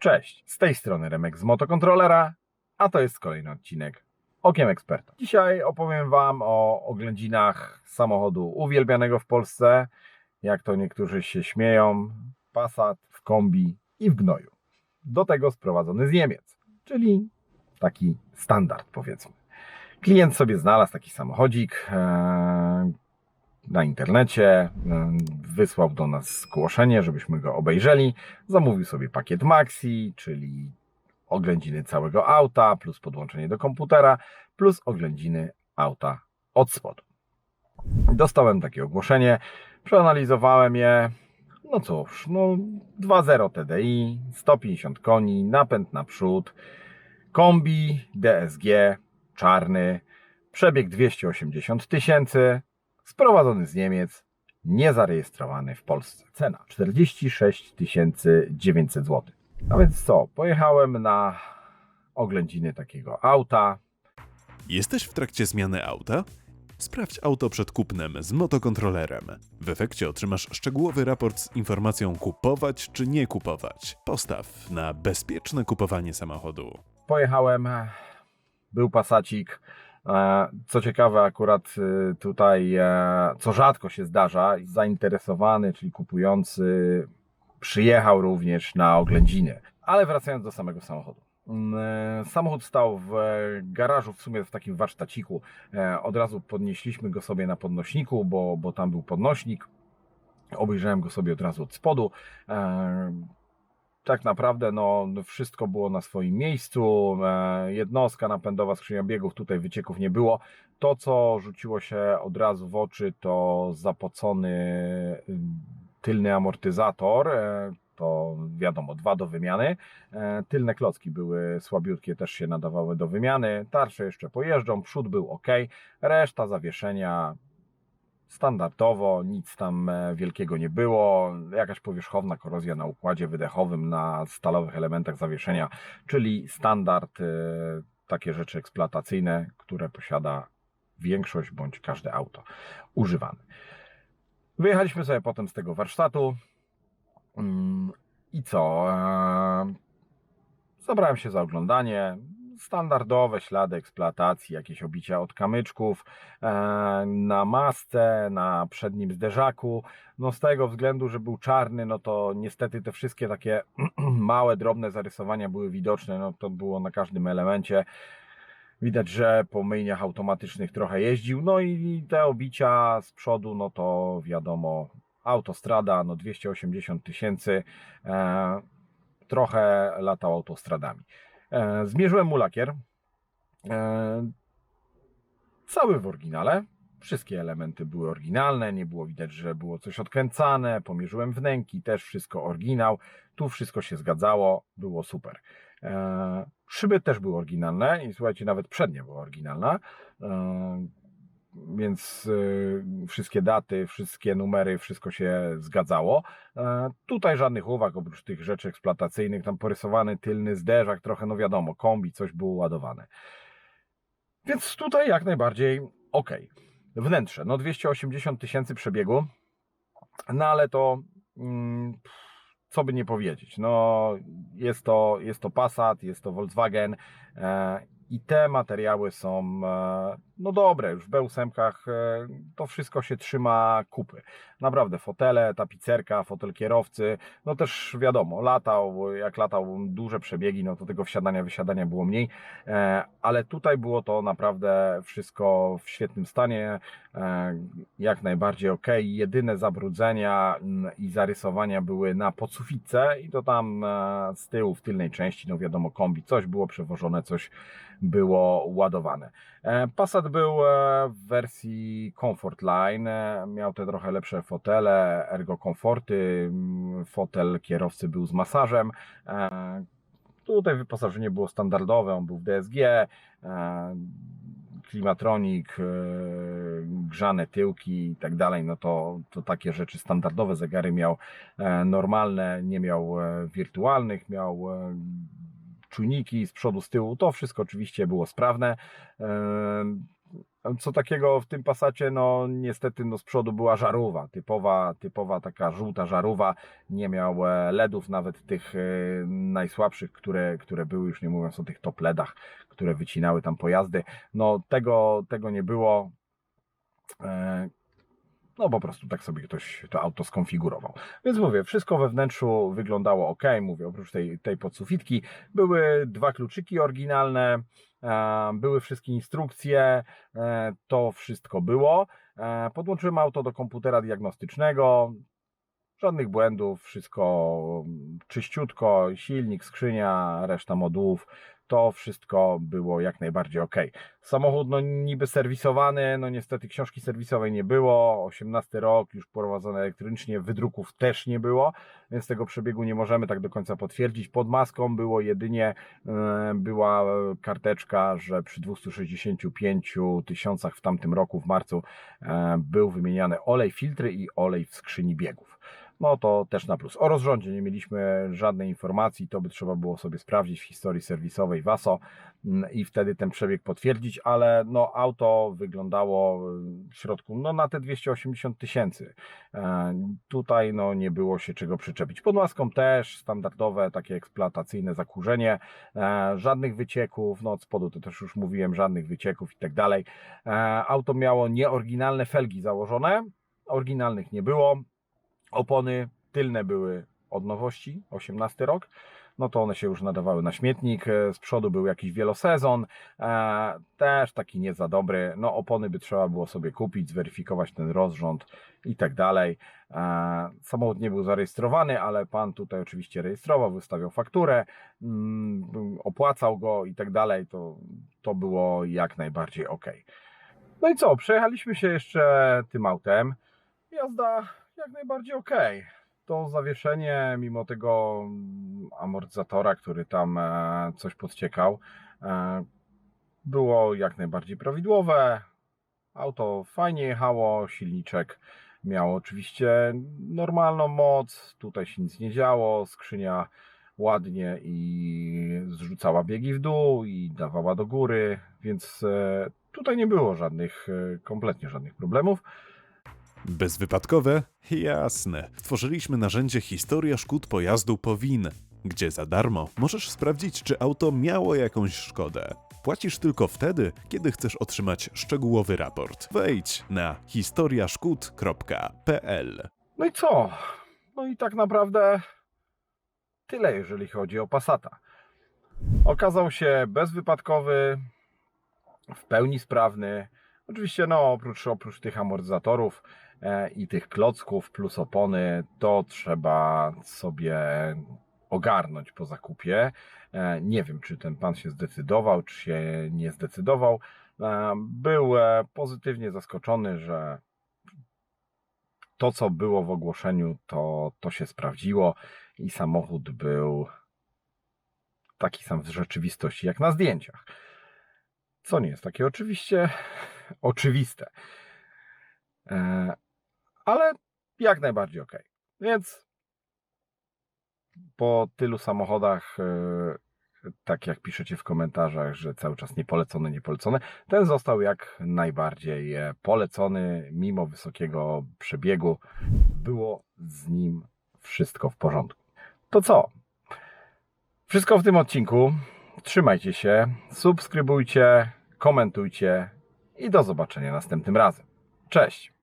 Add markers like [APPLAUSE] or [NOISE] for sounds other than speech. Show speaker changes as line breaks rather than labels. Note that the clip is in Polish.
Cześć, z tej strony Remek z Motokontrolera, a to jest kolejny odcinek Okiem Eksperta. Dzisiaj opowiem Wam o oględzinach samochodu uwielbianego w Polsce, jak to niektórzy się śmieją, Passat w kombi i w gnoju. Do tego sprowadzony z Niemiec, czyli taki standard powiedzmy. Klient sobie znalazł taki samochodzik e, na internecie, e, wysłał do nas zgłoszenie, żebyśmy go obejrzeli. Zamówił sobie pakiet Maxi, czyli oględziny całego auta, plus podłączenie do komputera, plus oględziny auta od spodu. Dostałem takie ogłoszenie, przeanalizowałem je. No cóż, no 2.0 TDI, 150 koni, napęd naprzód, kombi, DSG, czarny, przebieg 280 tysięcy, sprowadzony z Niemiec, niezarejestrowany w Polsce. Cena 46 900 zł. A więc co, pojechałem na oględziny takiego auta.
Jesteś w trakcie zmiany auta? Sprawdź auto przed kupnem z motokontrolerem. W efekcie otrzymasz szczegółowy raport z informacją kupować czy nie kupować. Postaw na bezpieczne kupowanie samochodu.
Pojechałem, był pasacik. E, Co ciekawe, akurat y, tutaj, e, co rzadko się zdarza, zainteresowany, czyli kupujący, przyjechał również na oględziny. Ale wracając do samego samochodu. Mm, e, Samochód stał w garażu, w sumie w takim warsztaciku. Od razu podnieśliśmy go sobie na podnośniku, bo, bo tam był podnośnik. Obejrzałem go sobie od razu od spodu. Tak naprawdę no, wszystko było na swoim miejscu. E, jednostka napędowa, skrzynia biegów, tutaj wycieków nie było. To, co rzuciło się od razu w oczy, to zapocony y, tylny amortyzator. E, to wiadomo, dwa do wymiany. E, Tylne klocki były słabiutkie, też się nadawały do wymiany. Tarcze jeszcze pojeżdżą, przód był ok. Reszta zawieszenia standardowo, nic tam e, wielkiego nie było. Jakaś powierzchowna korozja na układzie wydechowym, na stalowych elementach zawieszenia, czyli standard, e, takie rzeczy eksploatacyjne, które posiada większość bądź każde auto używane. Wyjechaliśmy sobie potem z tego warsztatu. Mm, I co? E, Zabrałem się za oglądanie. Standardowe ślady eksploatacji, jakieś obicia od kamyczków e, na masce, na przednim zderzaku. No z tego względu, że był czarny, no to niestety te wszystkie takie [CLEARS THROAT] małe, drobne zarysowania były widoczne. No to było na każdym elemencie. Widać, że po myjniach automatycznych trochę jeździł. No i te obicia z przodu, no to wiadomo, autostrada, no 280 tysięcy. E, trochę latał autostradami. E, zmierzyłem mu lakier. E, cały w oryginale. Wszystkie elementy były oryginalne, nie było widać, że było coś odkręcane. Pomierzyłem wnęki, też wszystko oryginał. Tu wszystko się zgadzało, było super. E, szyby też były oryginalne i słuchajcie, nawet przednia była oryginalna. Więc y, wszystkie daty, wszystkie numery, wszystko się zgadzało. E, tutaj żadnych uwag oprócz tych rzeczy eksploatacyjnych, tam porysowany tylny zderzak, trochę no wiadomo, kombi, coś było ładowane. Więc tutaj jak najbardziej ok. Wnętrze, no 280 tysięcy przebiegu, no ale to mm, co by nie powiedzieć, no jest to, jest to Passat, jest to Volkswagen e, i te materiały są e, no dobre, już w B8 e, to wszystko się trzyma kupy. Naprawdę, fotele, tapicerka, fotel kierowcy, no też wiadomo, latał, jak latał duże przebiegi, no to tego wsiadania, wysiadania było mniej, e, ale tutaj było to naprawdę wszystko w świetnym stanie, e, jak najbardziej ok. Jedyne zabrudzenia mm, i zarysowania były na podsufitce i to tam z tyłu, w tylnej części, no wiadomo, kombi, coś było przewożone, coś było ładowane. Passat był e, w wersji Comfort Line, e, miał te trochę lepsze fotele, ergo komforty, fotel kierowcy był z masażem. E, Tutaj wyposażenie było standardowe, on był w DSG, klimatronik, grzane tyłki i tak dalej, no to, to takie rzeczy standardowe, zegary miał normalne, nie miał wirtualnych, miał czujniki z przodu, z tyłu, to wszystko oczywiście było sprawne. Co takiego w tym pasacie, no niestety no z przodu była żarówa, typowa, typowa taka żółta żarówa, nie miał e, LEDów, nawet tych e, najsłabszych, które, które były, już nie mówiąc o tych top LEDach, które wycinały tam pojazdy, no tego, tego nie było, E, no po prostu tak sobie ktoś to auto skonfigurował. Więc mówię, wszystko we wnętrzu wyglądało ok, mówię, oprócz tej, tej podsufitki, były dwa kluczyki oryginalne, e, były wszystkie instrukcje, e, to wszystko było. E, Podłączyłem auto do komputera diagnostycznego, żadnych błędów, wszystko czyściutko, silnik, skrzynia, reszta modułów, to wszystko było jak najbardziej ok. Samochód no niby serwisowany, no niestety książki serwisowej nie było, 18 rok, już prowadzony elektrycznie, wydruków też nie było, więc tego przebiegu nie możemy tak do końca potwierdzić. Pod maską było jedynie, e, była karteczka, że przy 265 tysiącach w tamtym roku, w marcu, e, był wymieniany olej filtry i olej w skrzyni biegów. No to też na plus. O rozrządzie nie mieliśmy żadnej informacji, to by trzeba było sobie sprawdzić w historii serwisowej WASO mm, i wtedy ten przebieg potwierdzić, ale no auto wyglądało w środku no na te 280 tysięcy. E, Tutaj no nie było się czego przyczepić. Pod maską też standardowe takie eksploatacyjne zakurzenie, e, żadnych wycieków, no od spodu to też już mówiłem, żadnych wycieków i tak dalej. E, Auto miało nieoryginalne felgi założone, oryginalnych nie było. Opony tylne były od nowości, 18 rok. No to one się już nadawały na śmietnik. E, Z przodu był jakiś wielosezon, e, też taki nie za dobry. No opony by trzeba było sobie kupić, zweryfikować ten rozrząd i tak dalej. E, Samochód nie był zarejestrowany, ale pan tutaj oczywiście rejestrował, wystawiał fakturę, mm, opłacał go i tak dalej. To, to było jak najbardziej ok. No i co, przejechaliśmy się jeszcze tym autem. Jazda jak najbardziej ok. To zawieszenie, mimo tego mm, amortyzatora, który tam e, coś podciekał, e, było jak najbardziej prawidłowe. Auto fajnie jechało, silniczek miał oczywiście normalną moc, tutaj się nic nie działo, skrzynia ładnie i zrzucała biegi w dół i dawała do góry, więc e, tutaj nie było żadnych, kompletnie żadnych problemów.
Bezwypadkowe? Jasne. Stworzyliśmy narzędzie Historia szkód pojazdu Powin, gdzie za darmo możesz sprawdzić, czy auto miało jakąś szkodę. Płacisz tylko wtedy, kiedy chcesz otrzymać szczegółowy raport. Wejdź na historiaszkód.pl.
No i co? No i tak naprawdę tyle, jeżeli chodzi o Passata. Okazał się bezwypadkowy, w pełni sprawny. Oczywiście, no, oprócz, oprócz tych amortyzatorów i tych klocków plus opony, to trzeba sobie ogarnąć po zakupie. E, nie wiem, czy ten pan się zdecydował, czy się nie zdecydował. E, był e, pozytywnie zaskoczony, że to, co było w ogłoszeniu, to, to się sprawdziło i samochód był taki sam w rzeczywistości jak na zdjęciach. Co nie jest takie oczywiście oczywiste. Ale jak najbardziej ok. Więc po tylu samochodach, e, tak jak piszecie w komentarzach, że cały czas niepolecony, niepolecony, ten został jak najbardziej e, polecony, mimo wysokiego przebiegu. Było z nim wszystko w porządku. To co? Wszystko w tym odcinku. Trzymajcie się, subskrybujcie, komentujcie i do zobaczenia następnym razem. Cześć!